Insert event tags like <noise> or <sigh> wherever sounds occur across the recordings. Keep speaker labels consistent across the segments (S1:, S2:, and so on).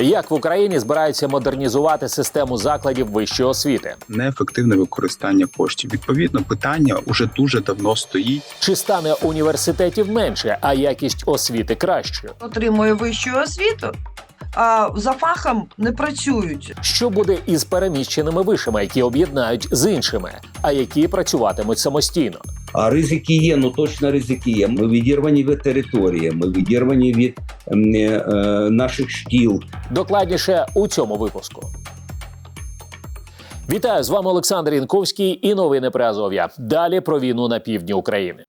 S1: Як в Україні збираються модернізувати систему закладів вищої освіти?
S2: неефективне використання коштів. Відповідно, питання уже дуже давно стоїть.
S1: Чи стане університетів менше, а якість освіти кращою?
S3: отримує вищу освіту, а за фахом не працюють.
S1: Що буде із переміщеними вишами, які об'єднають з іншими, а які працюватимуть самостійно?
S4: А ризики є, ну точно ризики є. Ми відірвані від території, ми відірвані від е, е, наших шкіл.
S1: Докладніше у цьому випуску. Вітаю з вами Олександр Інковський і новини при Азов'я. Далі про війну на півдні України.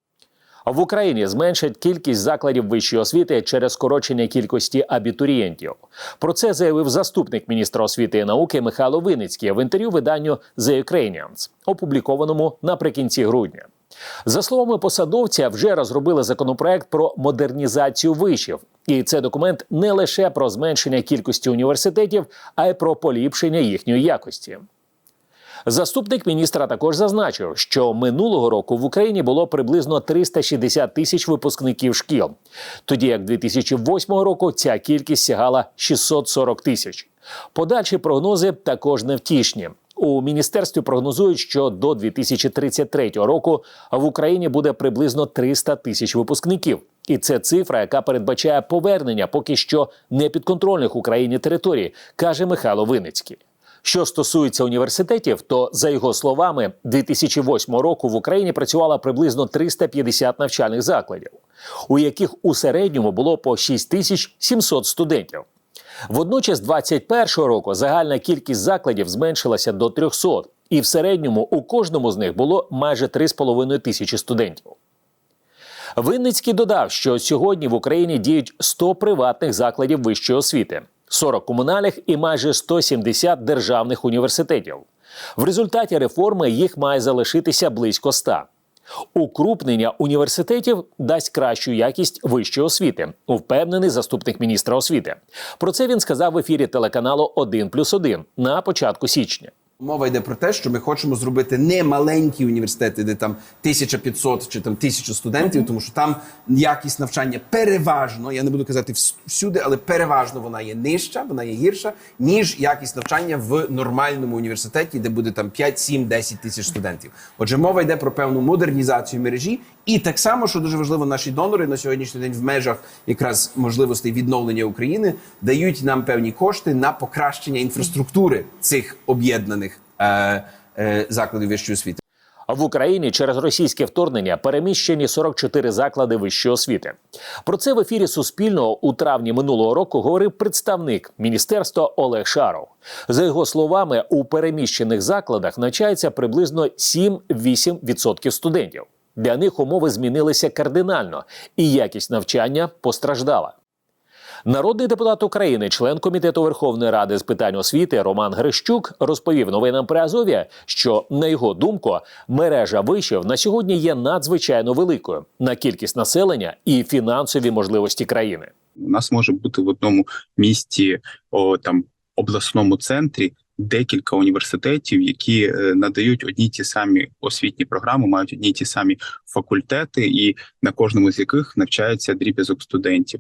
S1: В Україні зменшать кількість закладів вищої освіти через скорочення кількості абітурієнтів. Про це заявив заступник міністра освіти і науки Михайло Виницький в інтерв'ю виданню The Ukrainians, опублікованому наприкінці грудня. За словами посадовця, вже розробили законопроект про модернізацію вишів, і це документ не лише про зменшення кількості університетів, а й про поліпшення їхньої якості. Заступник міністра також зазначив, що минулого року в Україні було приблизно 360 тисяч випускників шкіл, тоді як 2008 року ця кількість сягала 640 тисяч. Подальші прогнози також невтішні. У міністерстві прогнозують, що до 2033 року в Україні буде приблизно 300 тисяч випускників, і це цифра, яка передбачає повернення поки що непідконтрольних Україні територій, каже Михайло Виницький. Що стосується університетів, то за його словами, 2008 року в Україні працювало приблизно 350 навчальних закладів, у яких у середньому було по 6700 студентів. Водночас, 2021 року загальна кількість закладів зменшилася до 300, і в середньому у кожному з них було майже 3,5 тисячі студентів. Винницький додав, що сьогодні в Україні діють 100 приватних закладів вищої освіти, 40 комунальних і майже 170 державних університетів. В результаті реформи їх має залишитися близько 100. Укрупнення університетів дасть кращу якість вищої освіти, впевнений заступник міністра освіти. Про це він сказав в ефірі телеканалу «1 плюс 1» на початку січня.
S5: Мова йде про те, що ми хочемо зробити не маленькі університети, де там 1500 чи там 1000 студентів, тому що там якість навчання переважно, я не буду казати всюди, але переважно вона є нижча, вона є гірша, ніж якість навчання в нормальному університеті, де буде там 5, 7, 10 тисяч студентів. Отже, мова йде про певну модернізацію мережі, і так само, що дуже важливо, наші донори на сьогоднішній день в межах якраз можливостей відновлення України дають нам певні кошти на покращення інфраструктури цих об'єднаних е, е, закладів вищої освіти.
S1: В Україні через російське вторгнення переміщені 44 заклади вищої освіти. Про це в ефірі Суспільного у травні минулого року говорив представник міністерства Олег Шаров. За його словами, у переміщених закладах навчається приблизно 7-8% студентів. Для них умови змінилися кардинально, і якість навчання постраждала. Народний депутат України, член комітету Верховної Ради з питань освіти Роман Грищук розповів новинам при Азов'я, що на його думку мережа вишів на сьогодні є надзвичайно великою на кількість населення і фінансові можливості країни.
S2: У нас може бути в одному місті, о, там обласному центрі. Декілька університетів, які е, надають одні ті самі освітні програми, мають одні ті самі факультети, і на кожному з яких навчається дріб'язок студентів.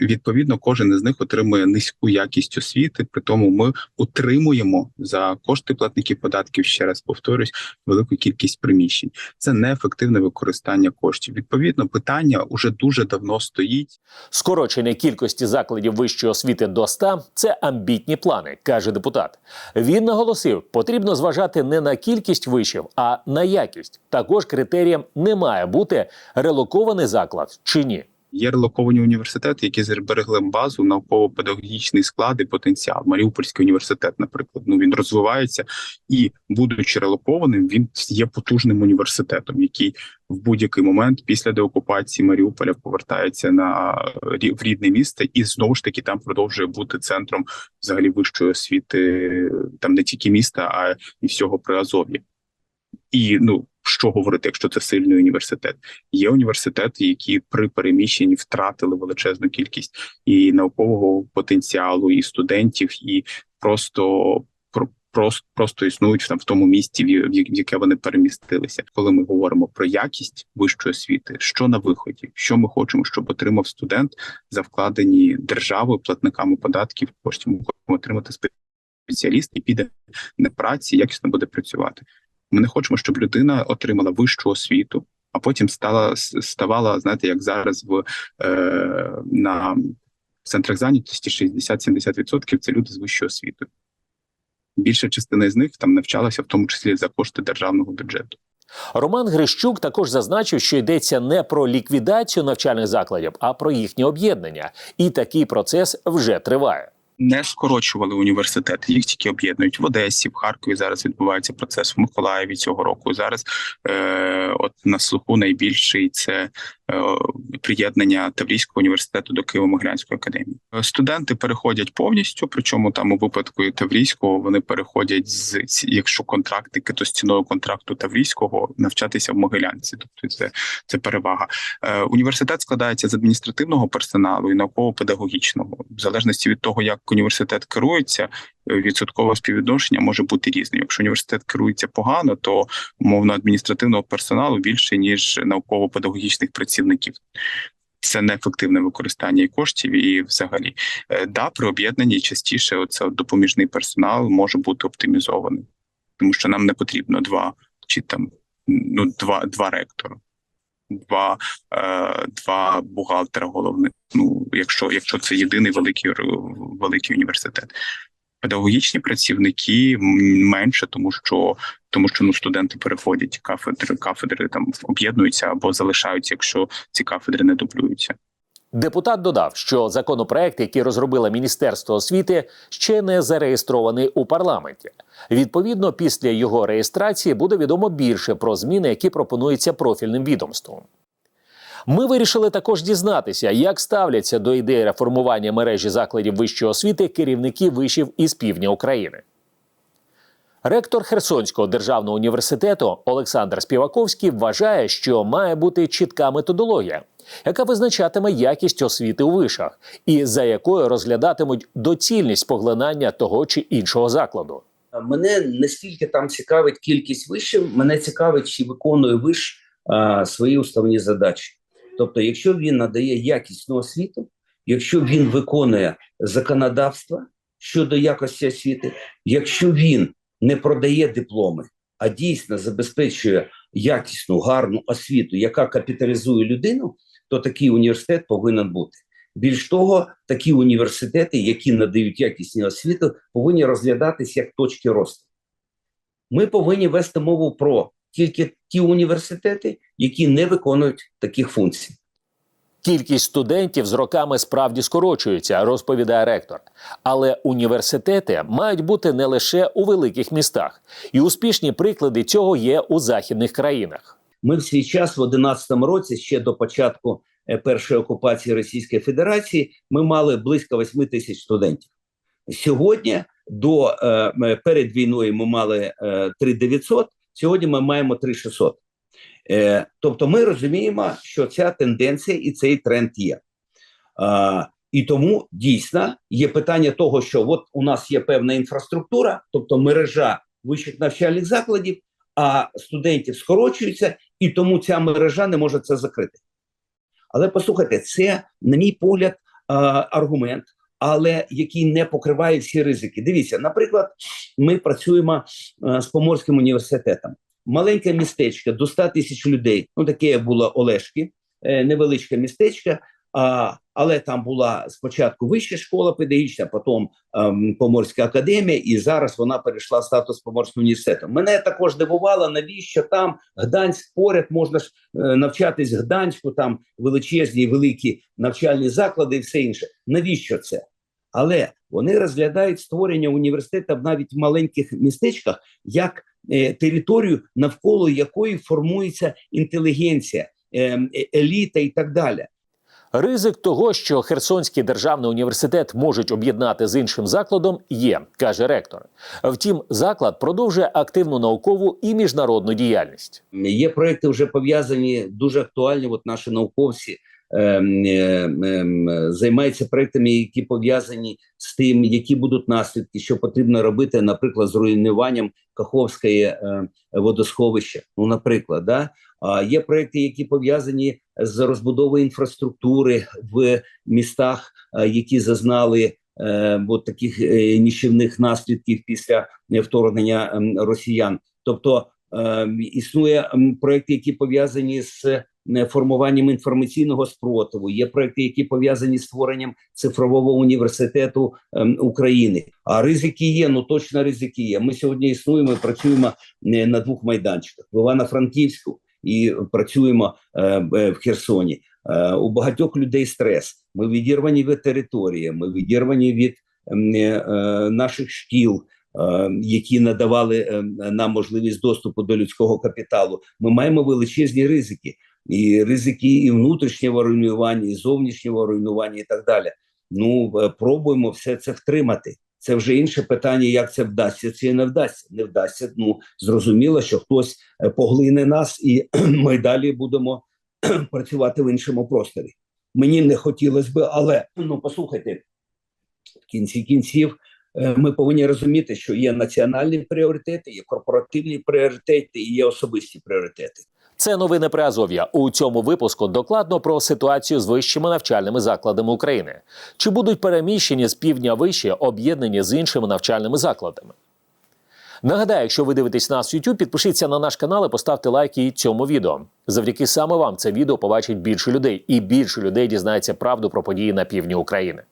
S2: Відповідно, кожен із них отримує низьку якість освіти. При тому ми утримуємо за кошти платників податків. Ще раз повторюсь, велику кількість приміщень. Це неефективне використання коштів. Відповідно, питання уже дуже давно стоїть.
S1: Скорочення кількості закладів вищої освіти до 100 – це амбітні плани, каже депутат. Він наголосив, потрібно зважати не на кількість вишів, а на якість. Також критерієм не має бути релокований заклад чи ні.
S2: Є релоковані університети, які зберегли базу, науково-педагогічний склад і потенціал. Маріупольський університет, наприклад, ну він розвивається і, будучи релокованим, він є потужним університетом, який в будь-який момент після деокупації Маріуполя повертається на рі- в рідне місце, і знову ж таки там продовжує бути центром взагалі вищої освіти, там не тільки міста, а і всього Приазов'я. І ну що говорити, якщо це сильний університет? Є університети, які при переміщенні втратили величезну кількість і наукового потенціалу, і студентів, і просто про- просто просто існують там в тому місті, в в яке вони перемістилися. Коли ми говоримо про якість вищої освіти, що на виході, що ми хочемо, щоб отримав студент за вкладені державою, платниками податків коштів. Ми хочемо отримати спеціаліст і піде на праці, якісно буде працювати. Ми не хочемо, щоб людина отримала вищу освіту, а потім стала ставала, знаєте, як зараз в е, на центрах зайнятості 60-70% це люди з вищою освітою. Більша частина з них там навчалася, в тому числі за кошти державного бюджету.
S1: Роман Грищук також зазначив, що йдеться не про ліквідацію навчальних закладів, а про їхнє об'єднання. І такий процес вже триває.
S2: Не скорочували університети, їх тільки об'єднують в Одесі, в Харкові. Зараз відбувається процес в Миколаєві цього року. Зараз е, от на слуху найбільший це приєднання Таврійського університету до Києво-Могилянської академії. Е, Студенти переходять повністю. Причому там у випадку Таврійського вони переходять з якщо контрактики, то з ціною контракту Таврійського навчатися в Могилянці. Тобто це, це перевага. Е, Університет складається з адміністративного персоналу і науково-педагогічного. В залежності від того, як університет керується, е, відсоткове співвідношення може бути різним. Якщо університет керується погано, то умовно адміністративного персоналу більше ніж науково-педагогічних працівників. Це неефективне використання і коштів, і взагалі Е, да при об'єднанні частіше оце допоміжний персонал може бути оптимізований, тому що нам не потрібно два чи там ну два, два ректора два, е, два бухгалтера головних. Ну, якщо, якщо це єдиний великий великий університет. Педагогічні працівники менше, тому що тому що ну студенти переходять кафедри, кафедри там об'єднуються або залишаються, якщо ці кафедри не дублюються.
S1: Депутат додав, що законопроект, який розробило Міністерство освіти, ще не зареєстрований у парламенті. Відповідно, після його реєстрації буде відомо більше про зміни, які пропонуються профільним відомством. Ми вирішили також дізнатися, як ставляться до ідеї реформування мережі закладів вищої освіти керівники вишів із півдня України. Ректор Херсонського державного університету Олександр Співаковський вважає, що має бути чітка методологія, яка визначатиме якість освіти у вишах, і за якою розглядатимуть доцільність поглинання того чи іншого закладу.
S4: Мене не стільки там цікавить кількість вишів, мене цікавить, чи виконує виш а, свої уставні задачі. Тобто, якщо він надає якісну освіту, якщо він виконує законодавство щодо якості освіти, якщо він не продає дипломи, а дійсно забезпечує якісну, гарну освіту, яка капіталізує людину, то такий університет повинен бути. Більш того, такі університети, які надають якісні освіту, повинні розглядатися як точки росту. Ми повинні вести мову про тільки ті університети, які не виконують таких функцій.
S1: Кількість студентів з роками справді скорочується, розповідає ректор. Але університети мають бути не лише у великих містах, і успішні приклади цього є у західних країнах.
S4: Ми в свій час, в 11 році, ще до початку е, першої окупації Російської Федерації, ми мали близько 8 тисяч студентів. Сьогодні, до е, перед війною, ми мали е, 3900, сьогодні ми маємо 3600. Е, тобто, ми розуміємо, що ця тенденція і цей тренд є. А, і тому дійсно є питання того, що от у нас є певна інфраструктура, тобто мережа вищих навчальних закладів, а студентів скорочується, і тому ця мережа не може це закрити. Але послухайте, це, на мій погляд, аргумент, але який не покриває всі ризики. Дивіться, наприклад, ми працюємо з Поморським університетом. Маленьке містечко до 100 тисяч людей. Ну таке було Олешки, е, невеличке містечко. А, але там була спочатку вища школа педагогічна, потім ем, Поморська академія, і зараз вона перейшла в статус Поморського університету. Мене також дивувало, навіщо там Гданськ поряд можна ж е, навчатись Гданську, там величезні великі навчальні заклади і все інше. Навіщо це? Але вони розглядають створення університету навіть в маленьких містечках як е, територію, навколо якої формується інтелігенція, е, е, еліта і так далі.
S1: Ризик того, що Херсонський державний університет можуть об'єднати з іншим закладом, є, каже ректор. Втім, заклад продовжує активну наукову і міжнародну діяльність.
S4: Є проекти вже пов'язані дуже актуальні. От наші науковці займається проектами, які пов'язані з тим, які будуть наслідки, що потрібно робити, наприклад, з руйнуванням Каховської е, водосховища. Ну, наприклад, да? а є проекти, які пов'язані з розбудовою інфраструктури в містах, е, які зазнали е, от таких нищівних наслідків після вторгнення ем, росіян. Тобто існує ем, проекти, які пов'язані з формуванням інформаційного спротиву. Є проекти, які пов'язані з створенням цифрового університету ем, України. А ризики є. Ну точно ризики є. Ми сьогодні існуємо і працюємо е, на двох майданчиках: в Івано-Франківську і працюємо е, е, в Херсоні. Е, у багатьох людей стрес. Ми відірвані від території, ми відірвані від ем, е, е, наших шкіл. е, Які надавали е, нам можливість доступу до людського капіталу, ми маємо величезні ризики, і ризики і внутрішнього руйнування, і зовнішнього руйнування, і так далі. Ну е, пробуємо все це втримати. Це вже інше питання, як це вдасться чи не вдасться. Не вдасться. Ну зрозуміло, що хтось е, поглине нас, і <clears throat> ми далі будемо <clears throat> працювати в іншому просторі. Мені не хотілося би, але ну послухайте, в кінці кінців е, ми повинні розуміти, що є національні пріоритети, є корпоративні пріоритети і є особисті пріоритети.
S1: Це новини при Азов'я. У цьому випуску докладно про ситуацію з вищими навчальними закладами України. Чи будуть переміщені з півдня вище, об'єднані з іншими навчальними закладами? Нагадаю, якщо ви дивитесь нас в YouTube, підпишіться на наш канал і поставте лайк і цьому відео. Завдяки саме вам це відео побачить більше людей, і більше людей дізнається правду про події на півдні України.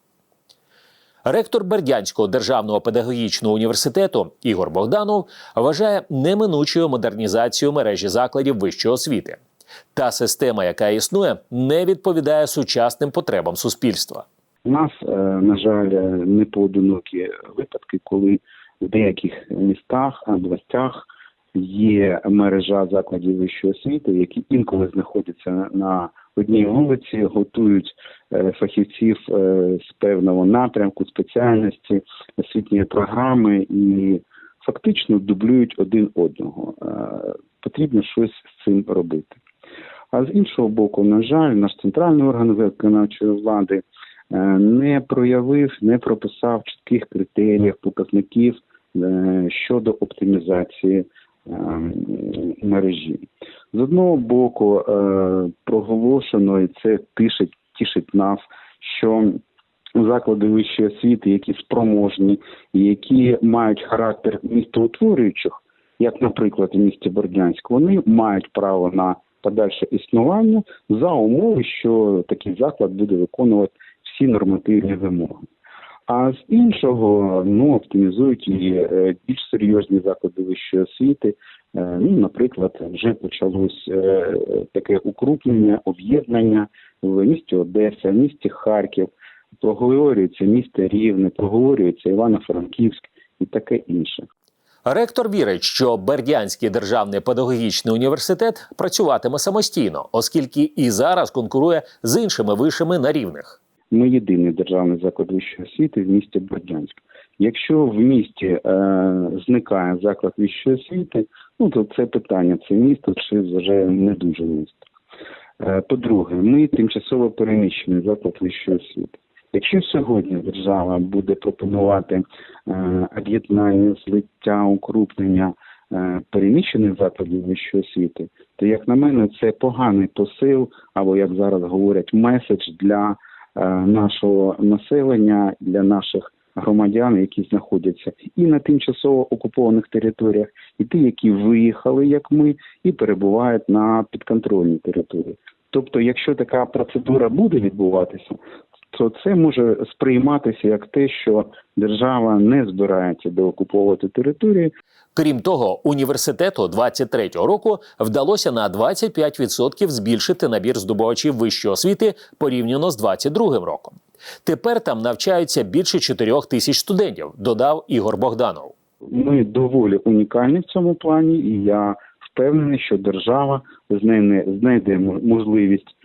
S1: Ректор Бердянського державного педагогічного університету Ігор Богданов вважає неминучою модернізацію мережі закладів вищої освіти. Та система, яка існує, не відповідає сучасним потребам суспільства.
S6: У нас, е, на жаль, е, не поодинокі випадки, коли в деяких містах, областях є мережа закладів вищої освіти, які інколи знаходяться на одній вулиці, готують е, фахівців е, з певного напрямку, спеціальності, освітньої програми і фактично дублюють один одного. Е, Потрібно щось з цим робити. А з іншого боку, на жаль, наш центральний орган виконавчої влади не проявив, не прописав чітких критеріїв, показників щодо оптимізації мережі. З одного боку, е, проголошено, і це тішить, тішить нас, що заклади вищої освіти, які спроможні, які мають характер містоутворюючих, як, наприклад, в місті Бордянськ, вони мають право на подальше існування за умови, що такий заклад буде виконувати всі нормативні вимоги. А з іншого ну оптимізують і е, більш серйозні заклади вищої освіти. Е, Ну, наприклад, вже почалось е, таке укрупнення, об'єднання в місті Одеса, в місті Харків, проговорюється місто Рівне, проговорюється Івано-Франківськ і таке інше.
S1: Ректор вірить, що Бердянський державний педагогічний університет працюватиме самостійно, оскільки і зараз конкурує з іншими вишами на рівних.
S6: Ми єдиний державний заклад вищої освіти в місті Бордянськ. Якщо в місті е, зникає заклад вищої освіти, ну то це питання, це місто чи вже не дуже місто. Е, по-друге, ми тимчасово переміщений заклад вищої освіти. Якщо сьогодні держава буде пропонувати е, об'єднання, злиття, укрупнення е, переміщених закладів вищої освіти, то як на мене, це поганий посил, або як зараз говорять, меседж для нашого населення, для наших громадян, які знаходяться і на тимчасово окупованих територіях, і ті, які виїхали, як ми, і перебувають на підконтрольній території. Тобто, якщо така процедура буде відбуватися, то це може сприйматися як те, що держава не збирається деокуповувати території,
S1: Крім того, університету 23-го року вдалося на 25% збільшити набір здобувачів вищої освіти порівняно з 22-м роком. Тепер там навчаються більше 4 тисяч студентів, додав Ігор Богданов.
S6: Ми доволі унікальні в цьому плані, і я впевнений, що держава знайде, знайде м- можливість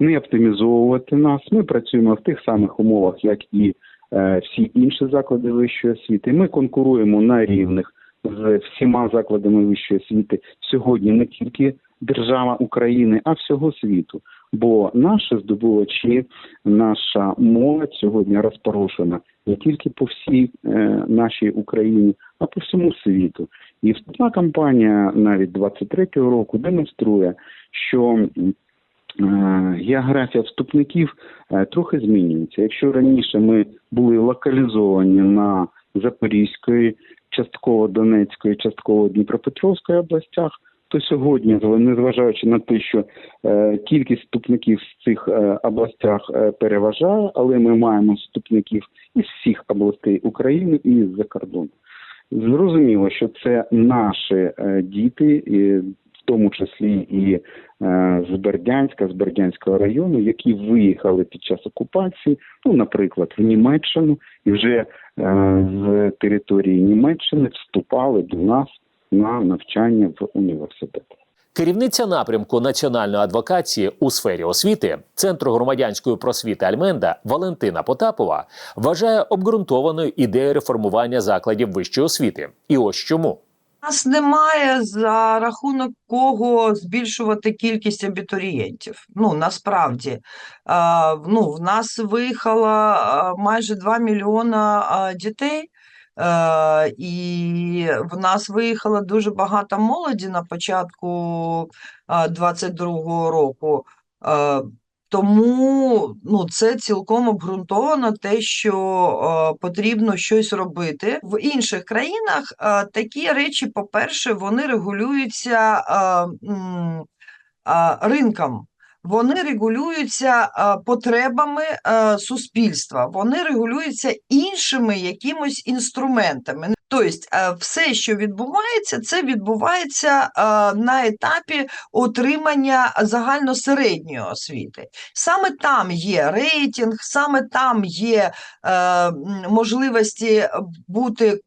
S6: не оптимізовувати нас. Ми працюємо в тих самих умовах, як і е, всі інші заклади вищої освіти. Ми конкуруємо на рівних з всіма закладами вищої освіти сьогодні не тільки держава України, а всього світу. Бо наші здобувачі, наша молодь сьогодні розпорошена не тільки по всій е, нашій Україні, а по всьому світу. І вступна кампанія навіть 23-го року демонструє, що географія вступників е, трохи змінюється. Якщо раніше ми були локалізовані на Запорізької, частково Донецької, частково Дніпропетровської областях, то сьогодні, незважаючи на те, що е, кількість вступників в цих е, областях е, переважає, але ми маємо вступників із всіх областей України і з-за кордону. Зрозуміло, що це наші е, діти, тому числі і е, з Бердянська, з Бердянського району, які виїхали під час окупації, ну, наприклад, в Німеччину, і вже е, з території Німеччини вступали до нас на навчання в університет.
S1: Керівниця напрямку національної адвокації у сфері освіти Центру громадянської просвіти Альменда Валентина Потапова вважає обґрунтованою ідею реформування закладів вищої освіти. І ось чому.
S3: Нас немає за рахунок кого збільшувати кількість абітурієнтів. Ну насправді ну, в нас виїхало майже 2 мільйона дітей. Е, і в нас виїхало дуже багато молоді на початку 22-го року. Е, тому ну, це цілком обґрунтовано те, що е, потрібно щось робити. В інших країнах е, такі речі, по-перше, вони регулюються е, е, ринком. Вони регулюються е, потребами е, суспільства, вони регулюються іншими якимось інструментами. Тобто, е, все, що відбувається, це відбувається на етапі отримання загальносередньої освіти. Саме там є рейтинг, саме там є можливості бути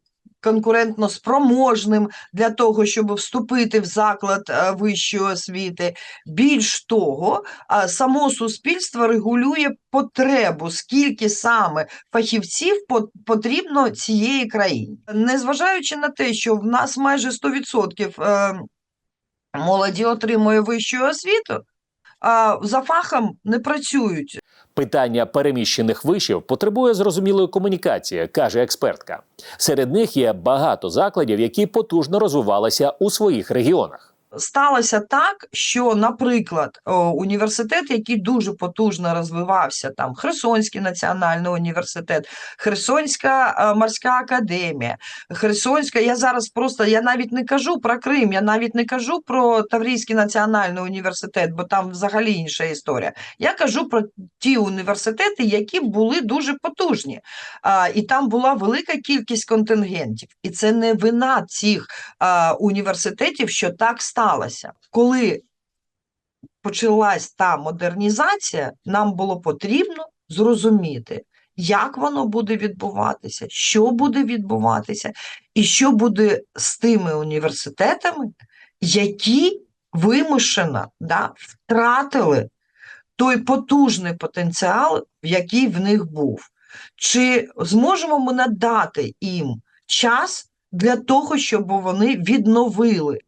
S3: конкурентно спроможним для того, щоб вступити в заклад е, вищої освіти. Більш того, само суспільство регулює потребу, скільки саме фахівців по- потрібно цієї країні. Незважаючи на те, що в нас майже 100% е, молоді отримує вищу освіту, за фахом не працюють.
S1: Питання переміщених вишів потребує зрозумілої комунікації, каже експертка. Серед них є багато закладів, які потужно розвивалися у своїх регіонах.
S3: Сталося так, що, наприклад, о, університет, який дуже потужно розвивався, там Херсонський національний університет, Херсонська е, морська академія, Херсонська. Я зараз просто я навіть не кажу про Крим, я навіть не кажу про Таврійський національний університет, бо там взагалі інша історія. Я кажу про ті університети, які були дуже потужні, і там була велика кількість контингентів. І це не вина цих університетів, що так сталося. Коли почалась та модернізація, нам було потрібно зрозуміти, як воно буде відбуватися, що буде відбуватися, і що буде з тими університетами, які вимушено да, втратили той потужний потенціал, який в них був. Чи зможемо ми надати їм час для того, щоб вони відновили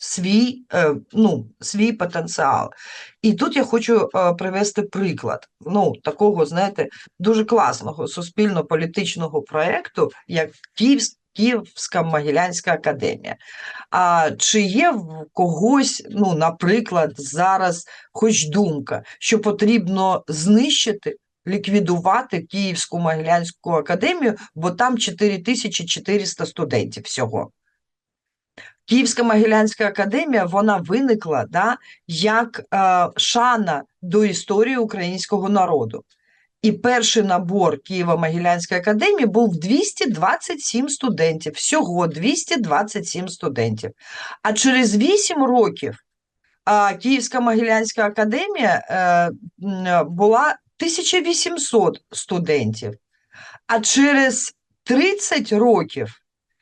S3: свій, е, ну, свій потенціал? І тут я хочу е, привести приклад ну, такого, знаєте, дуже класного суспільно-політичного проєкту, як Київсь- Київська Могилянська академія. А чи є в когось, ну, наприклад, зараз хоч думка, що потрібно знищити, ліквідувати Київську Могилянську академію, бо там 4400 студентів всього. Київська Могилянська академія вона виникла да, як е, шана до історії українського народу. І перший набор Києво-Могилянської академії був 227 студентів, всього 227 студентів. А через 8 років а, Київська Могилянська академія е, була 1800 студентів. А через 30 років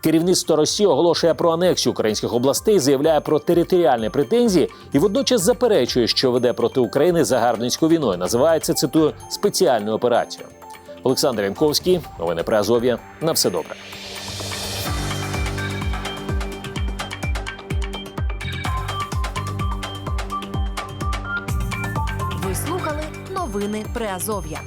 S1: Керівництво Росії оголошує про анексію українських областей, заявляє про територіальні претензії і водночас заперечує, що веде проти України загарбницьку війною. Називається цитую спеціальною операцією. Олександр Янковський, новини про Азов'я. На все добре.
S7: Ви слухали новини Приазов'я.